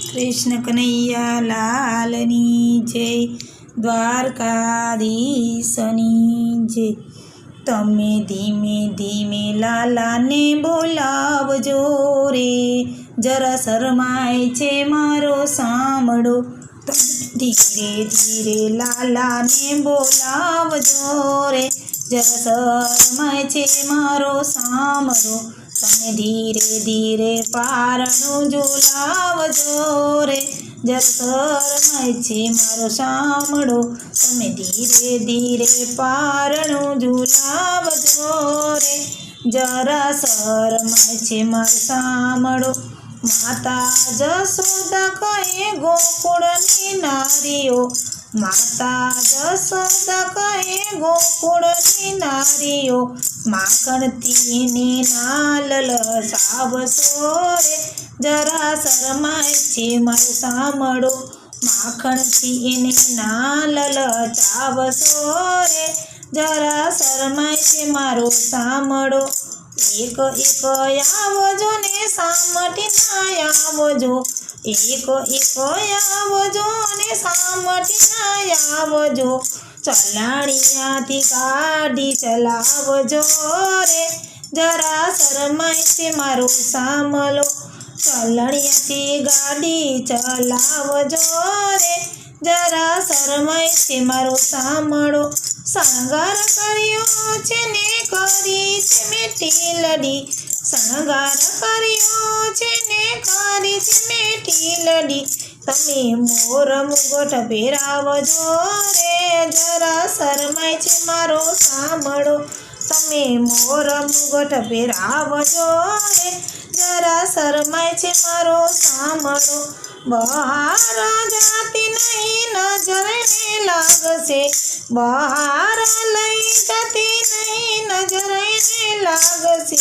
કૃષ્ણ કનૈયા લાલની જય, દ્વારકાધીશની જય. તમે ધીમે ધીમે લાલાને બોલાવજો રે, જરા શરમાય છે મારો સાંભળો. ધીરે ધીરે લાલાને બોલાવજો રે, જરા શરમાય છે મારો સાંભળો. તમે ધીરે ધીરે પારણું ઝુલાવજો રે. જરા શરમાય છે મારો સાંભળો તમે ધીરે ધીરે પારણું ઝુલાવજો રે. જરા શરમાય છે મારો સાંભળો માતા જસોદા કહે ગોકુળની નારીઓ. માતા જસોદા કહે ગોકુળની નારીઓ માખણતીને નાલ લસાવશો રે જરા શરમાય છે મારું સાંભળો માખણથી એને નાલ લચાવશો રે જરા શરમાય છે મારો સાંભળો, એક એક આવજો ને સામટી ના આવજો, એક એક આવજો ને સામટી ના આવજો. ચલાણિયાથી ગાડી ચલાવજો રે. જરા શરમાય છે મારો સાંભળો ચલણિયાથી ગાડી ચલાવજો રે. જરા શરમાય છે મારો સાંભળો શણગાર કર્યો છે ને કરી છે મેઠી લડી. શણગાર કર્યો છે ને કરી છે મેઠી લડી. તમે મોર મુગટ પહેરાવજો રે જરા શરમાય છે મારો સાંભળો. તમે મોર મુગટ પહેરાવજો રે જરા શરમાય છે મારો સાંભળો. બહાર જાતી નહીં, નજરને લાગશે. બહાર લઈ જતી નહીં, નજરને લાગશે.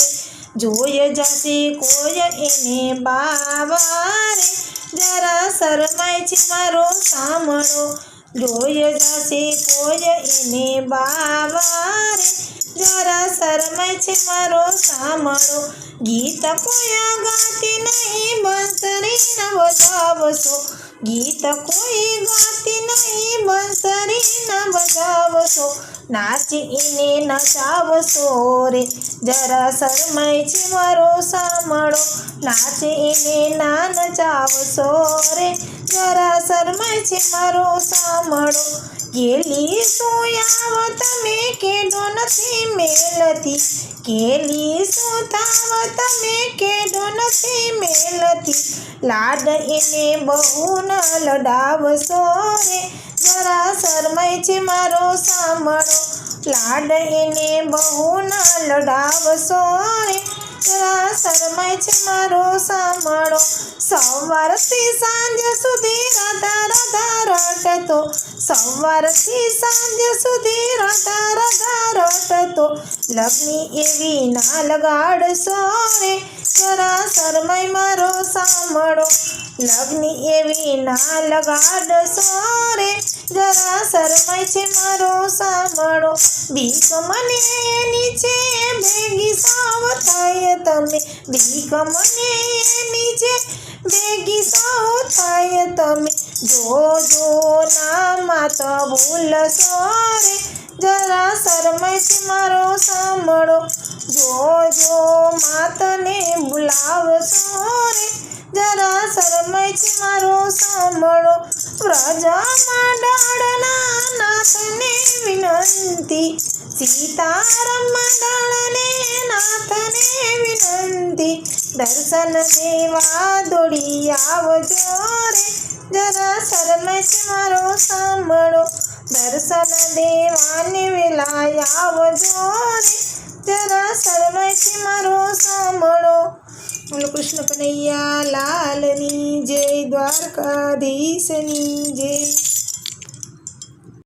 જોઈ જશે કોઈ એને બાવારે જરા શરમાય છે મારો સાંભળો. જોઈ જશે કોઈ એને બાવારે. જરા શરમાય છે મારો સાંભળો. ગીત કોયા ગાતી નહીં બંસરી ન બજાવશો ગીત કોઈ ગાતી નહીં બંસરી ન બજાવશો નાચીને નચાવશો રે જરા શરમાય છે મારો સાંભળો. નાચીને ના નચાવશો રે જરા શરમાય છે મારો સાંભળો. કેલી સોયાવ તમે કેડો નથી મેલતી કેલી શું તમે કેડો નથી મેલતી? લાડ એને બહુ ન લડાવશો રે. જરા શરમાય છે મારો સાંભળો. લાડ એને બહુ ન લડાવશો રે. જરા શરમાય છે મારો સાંભળો. સવારથી સાંજ સુધી રાધા રાધા સવારથી સાંજ સુધી રાધા રાધા રટતો લગ્ની એવી ના લગાડશો રે જરા શરમાય મારો સાંભળો લગ્ની એવી ના લગાડશો રે જરા શરમાય છે મારો સાંભળો બીક મને નીચે ભેગી સાવ થાય તમે. બીક મને નીચે ભેગી સાવ થાય તમે. જો જો ના માત ભૂલ રે જરા શરમાય છે મારો સાંભળો. જો જો, માતને બોલાવશો રે જરા શરમાય મારો સાંભળો. વ્રજમાં ડાળના નાથને વિનંતી સીતારામ ડાળને નાથને વિનંતી દર્શન દેવા દોડી આવજો રે જરા શરમાય છે મારો સાંભળો દર્શન દેવાને વેલા આવજો રે જરા કૃષ્ણ કનૈયા લાલની જય દ્વારકાધીશની જય.